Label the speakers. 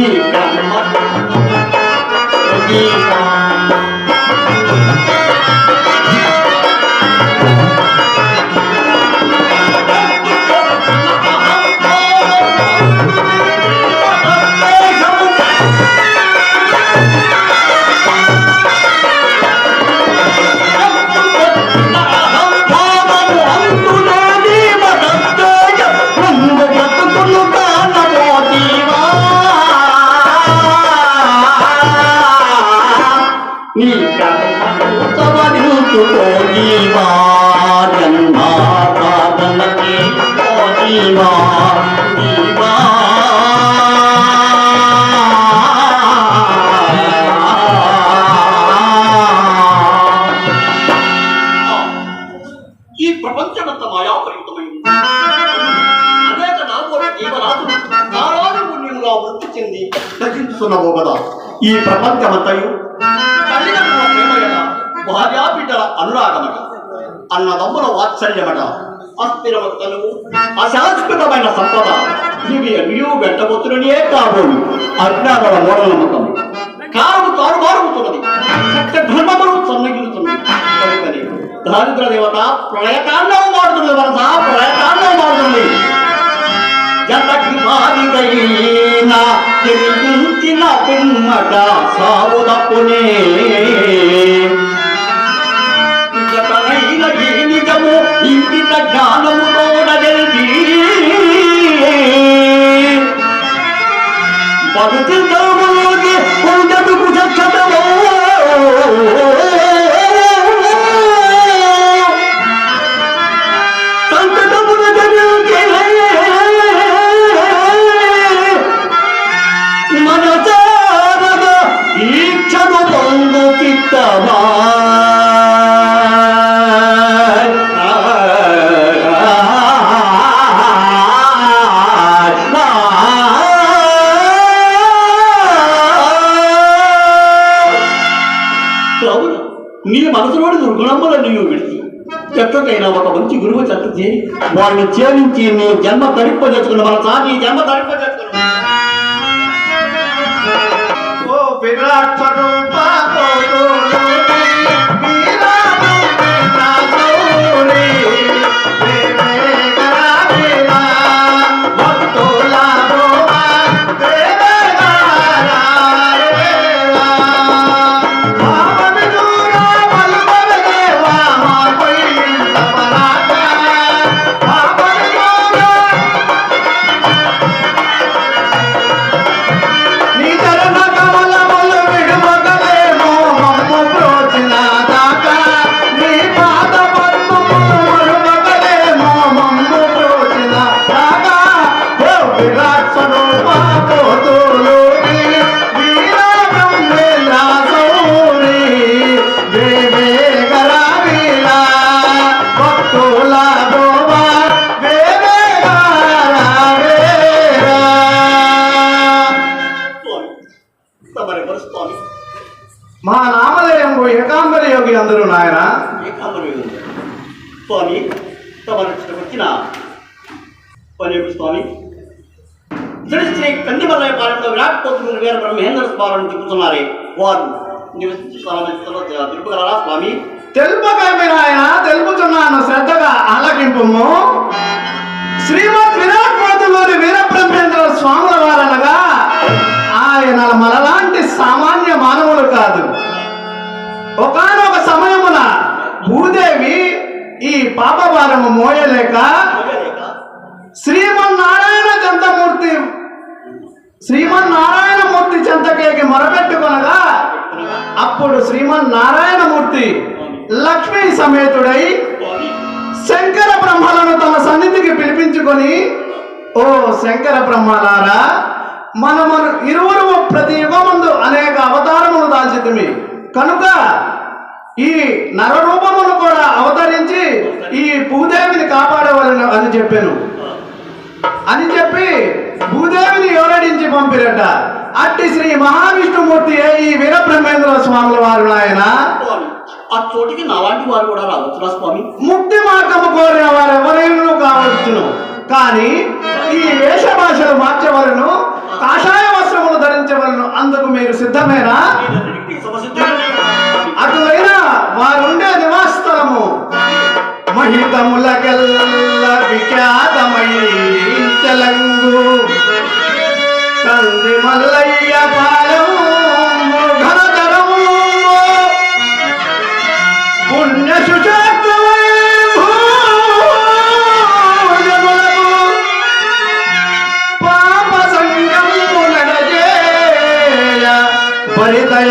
Speaker 1: You. got me అనేక నామోల జీవరాశులు నారాయణ పుణ్యముగా వృద్ధి చెంది
Speaker 2: రచించుతున్నావు కదా ఈ ప్రపంచమంతయు
Speaker 1: భార్యా బిడ్డల అనురాగమట
Speaker 2: అన్నదమ్ముల వాత్సల్యమట
Speaker 1: అస్థిరవత్తను
Speaker 2: అశాశ్వతమైన సంపద. ఇవి అన్నీ వెంటబోతున్ననే కాబోలు. అజ్ఞానుల మూఢనమ్మకం.
Speaker 1: కారు తారుమారుగుతున్నది
Speaker 2: సత్య ధర్మములు సన్నగిలుతున్నది కనుకని దారిద్ర దేవత ప్రళయకాండం మారుతుంది వరస ప్రళయకాండం మారుతుంది జనకి మారిగైన తెలిపించిన పిమ్మట సాగు తప్పునే వాడిని వారిని చేరించి నీ జన్మ తరింపజేసుకున్న మన సార్ నీ జన్మ తరింపజేసుకున్న
Speaker 3: ఓ నామధేయంబు ఏకాంబర యోగి అందరూ నాయన.
Speaker 1: ఏకాంబరం స్వామి తమరు వచ్చిన పని యొక్క స్వామి? శ్రీ శ్రీ కందిమల్లయ్య పాలెంలో విరాట్ పోతులు వీర బ్రహ్మేంద్ర స్వామిని చెబుతున్నారే. వారు తెలుపుగలరా స్వామి?
Speaker 3: తెలుపుతున్నాను. శ్రద్ధగా ఆలకింపము. శ్రీమద్ విరాట్ పోతులూరి వీరబ్రహ్మేంద్ర స్వాముల వారనగా ఆయన మనలాంటి సామాన్య మానవులు కాదు. ఒకానొక సమయమున భూదేవి ఈ పాపభారము మోయలేక
Speaker 1: మోయలేక
Speaker 3: శ్రీమన్నారాయణ జంతమూర్తి శ్రీమన్నారాయణమూర్తి చెంతకేకి మొరపెట్టుకొనగా అప్పుడు శ్రీమన్నారాయణమూర్తి లక్ష్మీ సమేతుడై శంకర బ్రహ్మలను తమ సన్నిధికి పిలిపించుకొని ఓ శంకర బ్రహ్మలారా మనము ఇరువురు ప్రతి యుగమందు అనేక అవతారములు దాల్చితిమి. కనుక ఈ నరరూపమును కూడా అవతరించి ఈ భూదేవిని కాపాడేవాళ్ళని అని చెప్పాను. అని చెప్పి భూదేవిని ఎవరడించి పంపిరట? అట్టి శ్రీ మహావిష్ణుమూర్తి ఈ వీరబ్రహ్మేంద్ర స్వాముల వారు
Speaker 1: ఆయన ఆ చోటికి వారు కూడా రావచ్చు స్వామి.
Speaker 3: ముక్తి మార్గము కోరిన వారు ఎవరైనా కావచ్చును. కానీ ఈ వేష భాషలు మార్చేవాళ్ళను కాషాయ వస్త్రములు ధరించేవాళ్ళను అందుకు మీరు సిద్ధమేనా? దేశములగల్ల విఖ్యాతమయ్యించలంగు తండ్రి మల్లయ్య పాలము ఘనతరము పుణ్య సుచాత్రమై పాప సంగము నడజేయ పరితయ